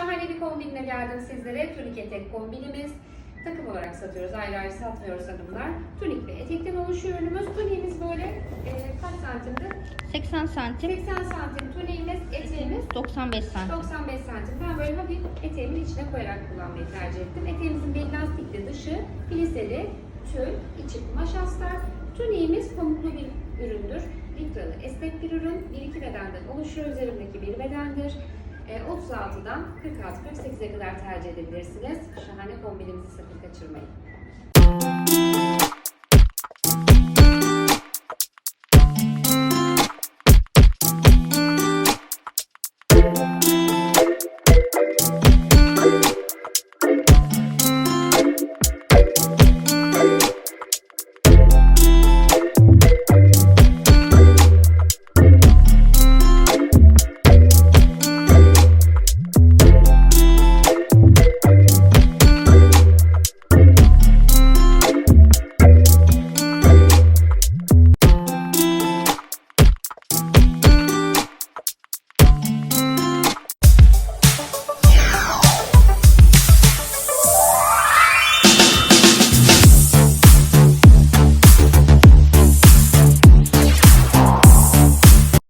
Şahane bir kombinle geldim sizlere. Tunik etek kombinimiz. Takım olarak satıyoruz. Ayrı ayrı satmıyoruz hanımlar. Tunik ve etekten oluşuyor ürünümüz. Tuniğimiz böyle e, kaç santimdi? 80 santim, 80 santim tuniğimiz, eteğimiz 95 santim. 95 santim. Ben böyle hafif eteğimin içine koyarak kullanmayı tercih ettim. Eteğimizin beli lastikli, dışı pliseli, tül, içi kumaş astar. Tuniğimiz pamuklu bir üründür. Likralı esnek bir ürün. 1-2 bedenden oluşuyor. Üzerimdeki bir bedendir. E, 36'dan 46-48'e kadar tercih edebilirsiniz. Şahane kombinimizi sakın kaçırmayın.